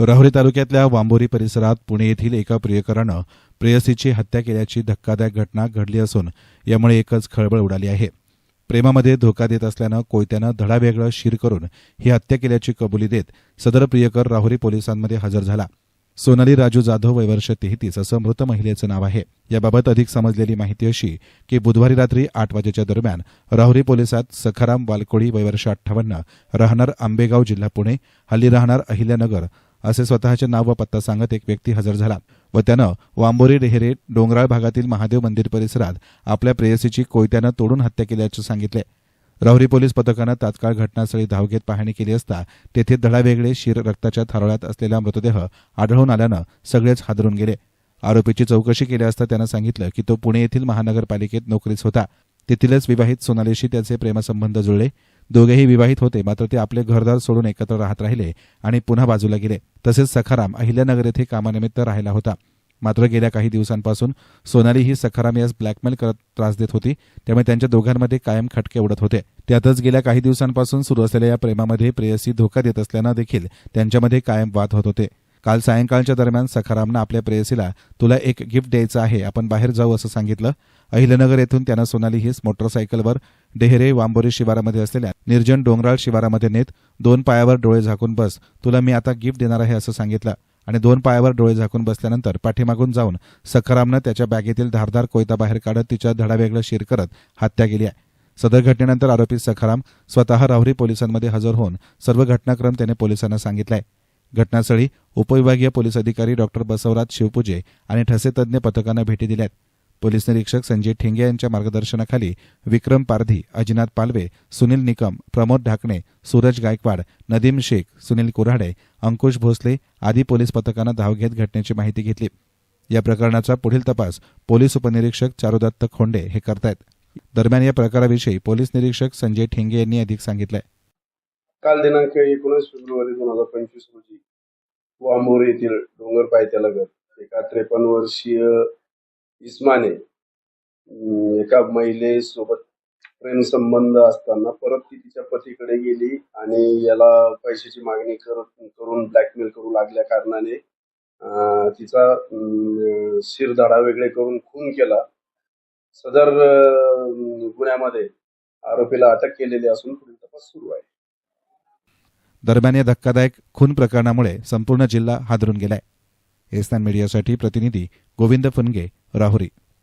राहुरी तालुक्यातल्या वांबोरी परिसरात पुणे येथील एका प्रियकरानं प्रेयसीची हत्या केल्याची धक्कादायक घटना घडली असून यामुळे एकच खळबळ उडाली आहे. प्रेमामध्ये धोका देत असल्यानं कोयत्यानं धडावेगळं शिर करून ही हत्या केल्याची कबुली देत सदर प्रियकर राहुरी पोलिसांमध्ये हजर झाला. सोनाली राजू जाधव वयवर्ष तेहतीस असं मृत महिलेचं नाव आहे. याबाबत अधिक समजलेली माहिती अशी की बुधवारी रात्री आठ वाजेच्या दरम्यान राहुरी पोलिसात सखाराम वालकोडी वयवर्ष अठ्ठावन्न राहणार आंबेगाव जिल्हा पुणे हल्ली राहणार अहिल्यानगर असे स्वतःचे नाव व पत्ता सांगत एक व्यक्ती हजर झाला व त्यानं वांबोरी डेहरे डोंगराळ भागातील महादेव मंदिर परिसरात आपल्या प्रेयसीची कोयत्यानं तोडून हत्या केल्याचे सांगितले. राहुरी पोलीस पथकानं तात्काळ घटनास्थळी धाव घेत पाहणी केली असता तेथे धडावेगळे शिर रक्ताच्या थारोळ्यात असलेला मृतदेह आढळून आल्यानं सगळेच हादरून गेले. आरोपीची चौकशी केली असता त्यानं सांगितलं की तो पुणे येथील महानगरपालिकेत नोकरीस होता. तेथीलच विवाहित सोनालीशी त्याचे प्रेमसंबंध जुळले. दोघेही विवाहित होते. मात्र ते आपले घरदार सोडून एकत्र राहत राहिले आणि पुन्हा बाजूला गेले. तसेच सखाराम अहिल्यानगर येथे कामानिमित्त राहिला होता. मात्र गेल्या काही दिवसांपासून सोनाली ही सखाराम यास ब्लॅकमेल करत त्रास देत होती. त्यामुळे त्यांच्या दोघांमध्ये कायम खटके उडत होते. त्यातच गेल्या काही दिवसांपासून सुरू असलेल्या या प्रेमामध्ये प्रेयसी धोका देत असल्यानं देखील त्यांच्यामध्ये कायम वाद होत होते. काल सायंकाळच्या दरम्यान सखारामनं आपल्या प्रेयसीला तुला एक गिफ्ट द्यायचं आहे आपण बाहेर जाऊ असं सांगितलं. अहिलनगर येथून त्यानं सोनाली हिस मोटरसायकलवर डेहरे वांबोरी शिवारामध्ये असलेल्या निर्जन डोंगराळ शिवारामध्ये नेत दोन पायावर डोळे झाकून बस तुला मी आता गिफ्ट देणार आहे असं सांगितलं. आणि दोन पायावर डोळे झाकून बसल्यानंतर पाठीमागून जाऊन सखारामनं त्याच्या बॅगेतील धारदार कोयता बाहेर काढत तिच्या धडावेगळं शिर करत हत्या केली आहे. सदर घटनेनंतर आरोपी सखाराम स्वतः राहुरी पोलिसांमध्ये हजर होऊन सर्व घटनाक्रम त्याने पोलिसांना सांगितलाय. घटनास्थळी उपविभागीय पोलीस अधिकारी डॉक्टर बसवराज शिवपूजे आणि ठसे तज्ज्ञ पथकानं भेटी दिल्यात. पोलीस निरीक्षक संजय ठेंगे यांच्या मार्गदर्शनाखाली विक्रम पारधी अजिनाथ पालवे सुनील निकम प्रमोद ढाकणे सूरज गायकवाड नदीम शेख सुनील कुऱ्हाडे अंकुश भोसले आदी पोलीस पथकानं धाव घेत घटनेची माहिती घेतली. या प्रकरणाचा पुढील तपास पोलीस उपनिरीक्षक चारुदत्त खोंडे हे करतायत. दरम्यान या प्रकाराविषयी पोलीस निरीक्षक संजय ठेंगे यांनी अधिक सांगितलंय. काल दिनांक एकोणीस फेब्रुवारी दोन हजार पंचवीस रोजी वामोर येथील डोंगर पायथ्यालगत एका त्रेपन्न वर्षीय इस्माने एका महिलेसोबत प्रेमसंबंध असताना परत ती तिच्या पतीकडे गेली आणि याला पैशाची मागणी कर करून ब्लॅकमेल करू लागल्या कारणाने तिचा अं, शिरधाडा वेगळे करून खून केला. सदर गुन्ह्यामध्ये आरोपीला अटक केलेली असून पुढील तपास सुरू आहे. दरम्यान या धक्कादायक खून प्रकरणामुळे संपूर्ण जिल्हा हादरून गेलाय. एस्तान मीडियासाठी प्रतिनिधी गोविंद फुनगे राहुरी.